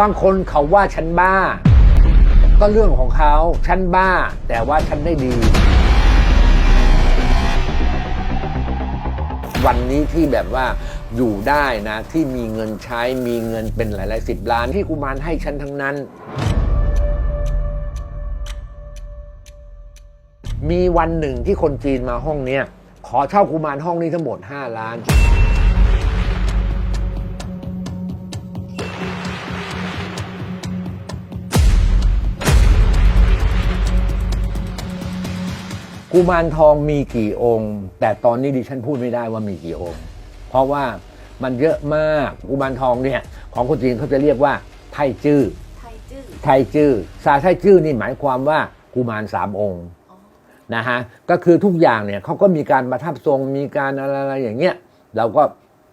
บางคนเขาว่าฉันบ้า ก็เรื่องของเขาฉันบ้า แต่ว่าฉันได้ดี วันนี้ที่แบบว่าอยู่ได้นะ ที่มีเงินใช้มีเงินเป็นหลาย ๆ สิบล้านที่กุมารให้ฉันทั้งนั้น มีวันหนึ่งที่คนจีนมาห้องเนี้ยขอเช่ากุมารห้องนี้ทั้งหมด 5 ล้าน กุมารทองมีกี่องค์ แต่ตอนนี้ดิฉันพูดไม่ได้ว่ามีกี่องค์ เพราะว่ามันเยอะมากกุมารทองเนี่ยของคนจีนเขาจะเรียกว่าไทจื้อไทยจื้อไทจื้อซาไทจื้อนี่หมายความว่ากุมารสามองค์อ๋อนะฮะก็คือทุกอย่างเนี่ยเขาก็มีการประทับทรงมีการอะไรๆอย่างเงี้ยเราก็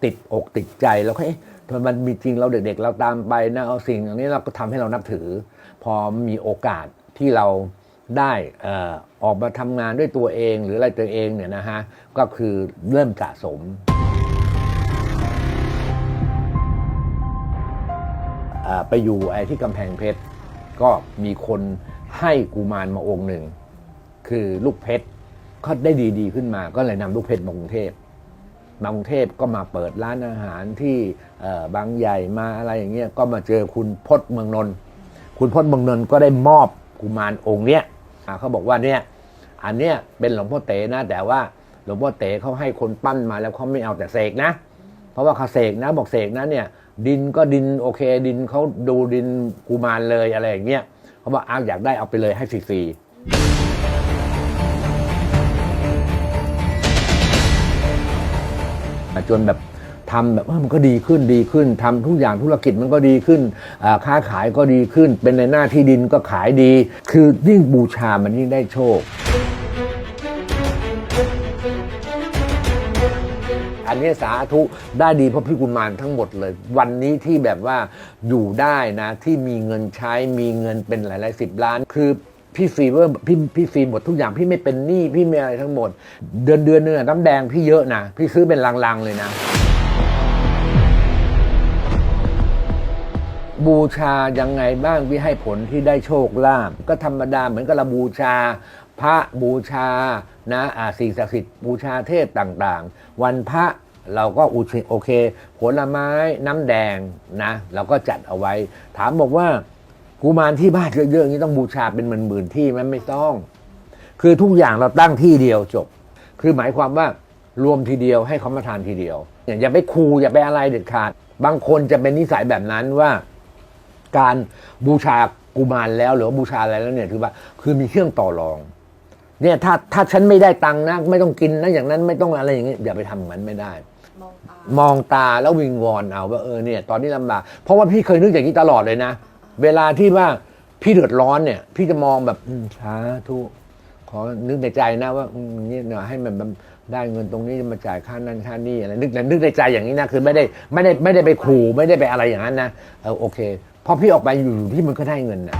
ติดอกติดใจแล้วก็เอ๊ะทำไมมันมีจริงเราเด็กๆ เราตามไปนะเอาสิ่งอย่างนี้เราก็ทำให้เรานับถือ พอมีโอกาสที่เรา ได้อออกมาทำงานด้วยตัวเองหรืออะไรตัวเองเนี่ยนะฮะก็คือเริ่มสะสม ไปอยู่ไอ้ที่กำแพงเพชร ก็มีคนให้กุมารมาองค์หนึ่ง คือลูกเพชรเขาได้ดีๆขึ้นมา ก็เลยนำลูกเพชรมากรุงเทพมากรุงเทพก็มาเปิดร้านอาหารที่บางใหญ่มาอะไรอย่างเงี้ยก็มาเจอคุณพจน์เมืองนนท์คุณพจน์เมืองนนท์ก็ได้มอบกุมารองค์เนี้ย เขาบอกว่าเนี่ยอันเนี้ยเป็นหลวงพ่อเต๋นะ แต่ว่าหลวงพ่อเต๋เขาให้คนปั้นมาแล้วเขาไม่เอาแต่เสกนะ เพราะว่าเขาเสกนะบอกเสกนะเนี่ยดินก็ดินโอเค ดินเขาดูดินกุมารเลยอะไรอย่างเงี้ยเขาบอกอ้าวอยากได้เอาไปเลยให้ฟรีๆจนแบบ ทำแบบมันก็ดีขึ้นดีขึ้นทำทุกอย่างธุรกิจมันก็ดีขึ้นค้าขายก็ดีขึ้น เป็นในหน้าที่ดินก็ขายดี คือยิ่งบูชามันยิ่งได้โชค อันนี้สาธุได้ดีเพราะพี่กุมารทั้งหมดเลย วันนี้ที่แบบว่าอยู่ได้นะที่มีเงินใช้มีเงินเป็นหลายๆสิบล้านคือพี่ฟรีเวอร์พี่พี่ฟรีหมดทุกอย่างพี่ไม่เป็นหนี้พี่ไม่อะไรทั้งหมด เดือนเดือนเนื้อน้ำแดงพี่เยอะนะ พี่ซื้อเป็นลังๆเลยนะ บูชายังไงบ้างที่ให้ผลที่ได้โชคลาภก็ธรรมดาเหมือนกับเราบูชา พระบูชานะอ่าสิ่งศักดิ์สิทธิ์บูชาเทพต่างๆ วันพระเราก็อุทิโอเค ผลไม้น้ำแดงนะเราก็จัดเอาไว้ ถามบอกว่ากุมารที่บ้านเยอะๆอย่างนี้ต้องบูชาเป็นหมื่นๆที่ไหมันไม่ต้อง คือทุกอย่างเราตั้งที่เดียวจบ คือหมายความว่ารวมทีเดียวให้เขามาทานทีเดียวอย่าอย่าไปคูอย่าไปอะไรเด็ดขาด บางคนจะเป็นนิสัยแบบนั้นว่า การบูชากุมารแล้วหรือว่าบูชาอะไรแล้วเนี่ยคือว่าคือมีเครื่องต่อรอง เนี่ยถ้าถ้าฉันไม่ได้ตังค์นะ ไม่ต้องกินนะอย่างนั้นไม่ต้องอะไรอย่างเงี้ยอย่าไปทำอย่างนั้นไม่ได้ มองตามองตาแล้ววิงวอนเอาว่าเออเนี่ยตอนนี้ลำบากเพราะว่าพี่เคยนึกอย่างนี้ตลอดเลยนะ เวลาที่ว่าพี่เดือดร้อนเนี่ย พี่จะมองแบบอืมสาธุขอนึกในใจนะว่าอืมนี่เนาะให้มันแบบ ได้เงินตรงนี้มาจ่ายค่านั่นค่านี่อะไรนึกนึกในใจอย่างนี้นะคือไม่ได้ไม่ได้ไม่ได้ไปขู่ไม่ได้ไปอะไรอย่างนั้นนะเออโอเคพอพี่ออกไปอยู่พี่มันก็ได้เงินนะ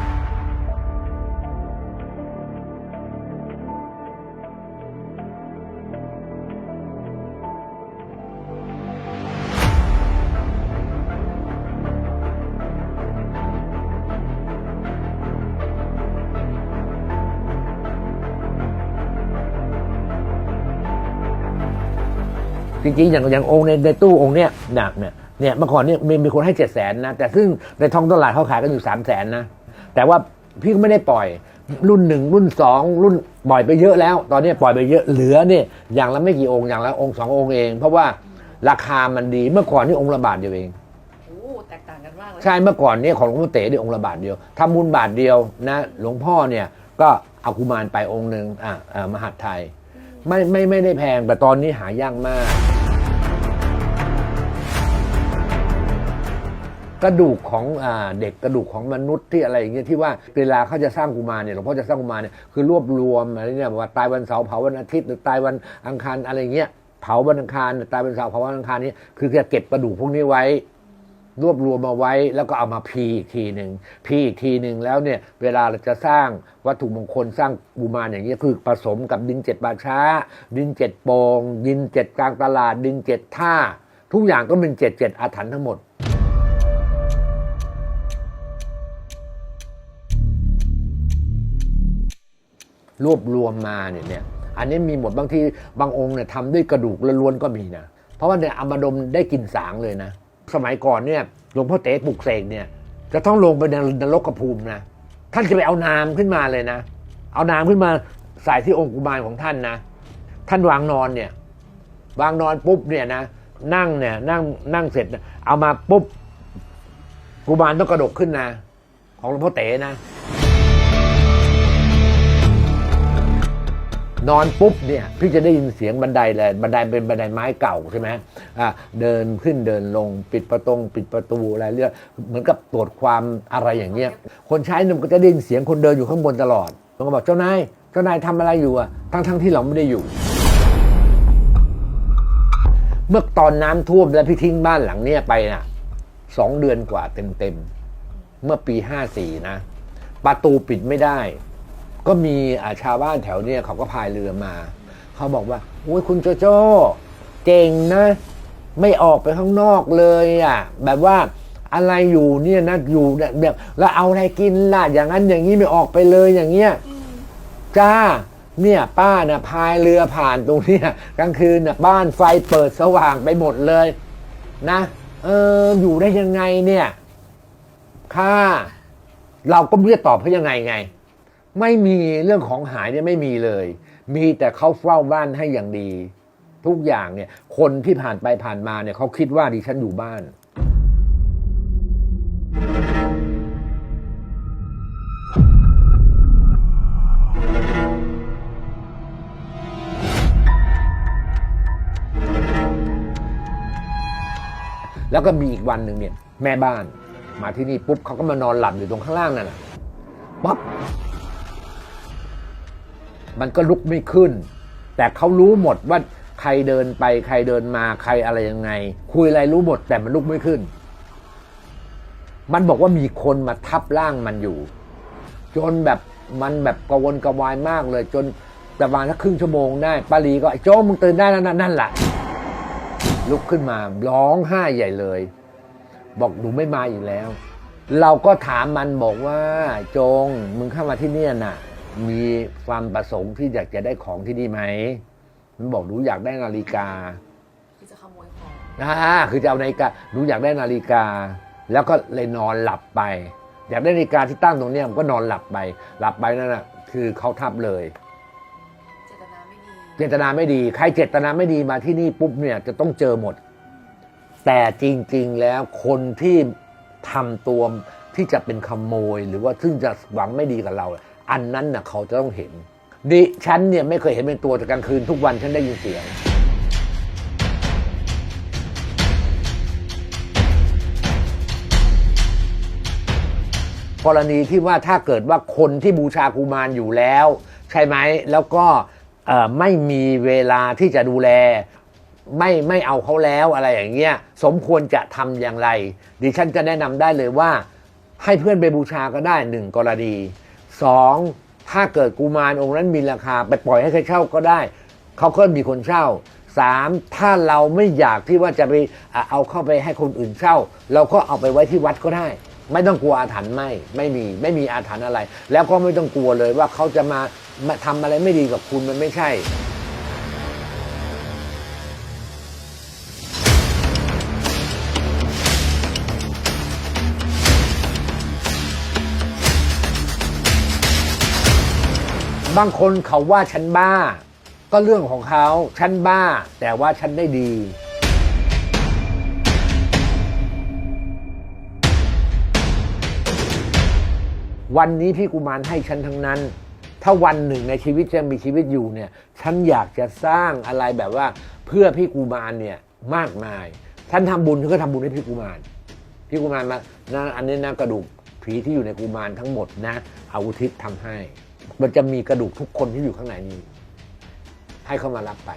จริงๆอย่างอย่างองค์ในในตู้องค์เนี้ยหนักเนี่ยเนี่ยเมื่อก่อนเนี่ยมีมีคนให้เจ็ดแสนนะแต่ซึ่งในท้องตลาดเขาขายกันอยู่สามแสนนะแต่ว่าพี่ก็ไม่ได้ปล่อยรุ่นหนึ่งรุ่นสองรุ่นปล่อยไปเยอะแล้ว ตอนนี้ปล่อยไปเยอะเหลือเนี่ยอย่างละไม่กี่องค์อย่างละองค์สององค์เอง เพราะว่าราคามันดีเมื่อก่อนนี่องค์ละบาทเดียวเองโอ้แตกต่างกันมากเลยใช่เมื่อก่อนเนี่ยของหลวงพ่อเต๋เนี่ยองค์ละบาทเดียวทำบุญบาทเดียวนะหลวงพ่อเนี่ยก็เอากุมารไปองค์หนึ่งอ่าอ่ามหาดไทย ไม่ไม่ไม่ได้แพงแต่ตอนนี้หายากมาก กระดูกของอ่าเด็กกระดูกของมนุษย์ที่อะไรอย่างเงี้ยที่ว่าเวลาเขาจะสร้างกุมารเนี่ยหลวงพ่อจะสร้างกุมารเนี่ยคือรวบรวมอะไรเนี่ยว่าตายวันเสาร์เผาวันอาทิตย์หรือตายวันอังคารอะไรเงี้ยเผาวันอังคารตายวันเสาร์เผาวันอังคารนี้คือจะเก็บกระดูกพวกนี้ไว้ รวบรวมมาไว้แล้วก็เอามาพีอีกทีหนึ่งพีอีกทีหนึ่งแล้วเนี่ยเวลาเราจะสร้างวัตถุมงคลสร้างกุมารอย่างนี้ยคือผสมกับดินเจ็ดป่าช้า ดินเจ็ดโปงดินเจ็ดกลางตลาด ดินเจ็ดท่า ทุกอย่างก็เป็นเจ็ดเจ็ดอาถรรพ์ทั้งหมด รวบรวมมาเนี่ยเนี่ยอันนี้มีหมดบางทีบางองค์เนี่ยทำด้วยกระดูกล้วนๆก็มีนะ เพราะว่าเนี่ยอามาดมได้กลินสางเลยนะ สมัยก่อนเนี่ยหลวงพ่อเต๋ปลุกเสกเนี่ยจะต้องลงไปในนรกภูมินะ ท่านจะไปเอาน้ำขึ้นมาเลยนะ เอาน้ำขึ้นมาใส่ที่องค์กุมารของท่านนะ ท่านวางนอนเนี่ยวางนอนปุ๊บเนี่ยนะนั่งเนี่ยนั่งนั่งเสร็จ เอามาปุ๊บกุมารต้องกระดกขึ้นนะ ของหลวงพ่อเต๋นะ นอนปุ๊บเนี่ยพี่จะได้ยินเสียงบันไดเลยบันไดเป็นบันไดไม้เก่าใช่ไหมอ่าเดินขึ้นเดินลงปิดประตงปิดประตูอะไรเรื่อยเหมือนกับตรวจความอะไรอย่างเงี้ยคนใช้นี่มันก็จะได้ยินเสียงคนเดินอยู่ข้างบนตลอดมันก็บอกเจ้านายเจ้านายทำอะไรอยู่อะทั้งทั้งที่เราไม่ได้อยู่ เมื่อตอนน้ำท่วมแล้วพี่ทิ้งบ้านหลังเนี้ยไปน่ะสองเดือนกว่าเต็มๆเมื่อปีห้าสี่นะประตูปิดไม่ได้ ก็มีอ่าชาวบ้านแถวเนี้ยเขาก็พายเรือมา เขาบอกว่าโอ้ยคุณโจโจ้เก่งนะ ไม่ออกไปข้างนอกเลยอะแบบว่าอะไรอยู่เนี่ยนะอยู่แบบแบบแล้วเอาอะไรกินล่ะ อย่างนั้นอย่างนี้ไม่ออกไปเลยอย่างเงี้ยจ้าเนี่ยป้าน่ะพายเรือผ่านตรงเนี้ยกลางคืนน่ะบ้านไฟเปิดสว่างไปหมดเลย นะเอออยู่ได้ยังไงเนี่ย ค่ะ เราก็ไม่รู้จะตอบเขายังไงไง ไม่มีเรื่องของหายเนี่ยไม่มีเลย มีแต่เขาเฝ้าบ้านให้อย่างดี ทุกอย่างเนี่ย คนที่ผ่านไปผ่านมาเนี่ยเขาคิดว่าดิฉันอยู่บ้าน แล้วก็มีอีกวันหนึ่งเนี่ย แม่บ้านมาที่นี่ปุ๊บเขาก็มานอนหลับอยู่ตรงข้างล่างนั่นแหะปั๊บ มันก็ลุกไม่ขึ้น แต่เขารู้หมดว่าใครเดินไปใครเดินมาใครอะไรยังไง คุยอะไรรู้หมดแต่มันลุกไม่ขึ้น มันบอกว่ามีคนมาทับร่างมันอยู่ จนแบบมันแบบกวนกระวายมากเลย จนประมาณสักครึ่งชั่วโมงได้ป้าลีก็ไอ้โจ้มึงตื่นได้แล้วนะนั่นแหละลุกขึ้นมาร้องไห้ใหญ่เลย บอกหนูไม่มาอีกแล้ว เราก็ถามมันบอกว่า จงมึงเข้ามาที่นี่น่ะ มีความประสงค์ที่อยากจะได้ของที่นี่ไหม มันบอกหนูอยากได้นาฬิกาคือจะขโมยของอ่าคือจะเอานาฬิกาหนูอยากได้นาฬิกา แล้วก็เลยนอนหลับไป อยากได้นาฬิกาที่ตั้งตรงเนี้ยมันก็นอนหลับไป หลับไปนั่นน่ะคือเขาทับเลย เจตนาไม่ดีเจตนาไม่ดี ใครเจตนาไม่ดีมาที่นี่ปุ๊บเนี่ยจะต้องเจอหมด แต่จริง ๆแล้วคนที่ทำตัวที่จะเป็นขโมย หรือว่าซึ่งจะหวังไม่ดีกับเรา อันนั้นน่ะเขาจะต้องเห็น ดิฉันเนี่ยไม่เคยเห็นเป็นตัวแต่กลางคืนทุกวันฉันได้ยินเสียง กรณีที่ว่าถ้าเกิดว่าคนที่บูชากุมารอยู่แล้ว ใช่ไหมแล้วก็ไม่มีเวลาที่จะดูแล ไม่ไม่เอาเขาแล้วอะไรอย่างเงี้ยสมควรจะทำอย่างไร ดิฉันจะแนะนำได้เลยว่า ให้เพื่อนไปบูชาก็ได้หนึ่งกรณี สองถ้าเกิดกุมารองค์นั้นมีราคา ไปปล่อยให้ใครเช่าก็ได้ เขาก็มีคนเช่าสามถ้าเราไม่อยากที่ว่าจะไปเอาเข้าไปให้คนอื่นเช่า เราก็เอาไปไว้ที่วัดก็ได้ ไม่ต้องกลัวอาถรรพ์ไม่ไม่มีไม่มีอาถรรพ์อะไร แล้วก็ไม่ต้องกลัวเลยว่าเขาจะมามาทำอะไรไม่ดีกับคุณมันไม่ใช่ บางคนเขาว่าฉันบ้า ก็เรื่องของเขาฉันบ้า แต่ว่าฉันได้ดี วันนี้พี่กุมารให้ฉันทั้งนั้น ถ้าวันหนึ่งในชีวิตจะมีชีวิตอยู่เนี่ย ฉันอยากจะสร้างอะไรแบบว่า เพื่อพี่กุมารเนี่ยมากมาย ฉันทำบุญฉันก็ทำบุญให้พี่กุมาร พี่กุมารมานะอันนี้นะกระดูกผีที่อยู่ในกุมารทั้งหมดนะเอาอุทิศทำให้ มันจะมีกระดูกทุกคนที่อยู่ข้างในนี้ ให้เขามารับไป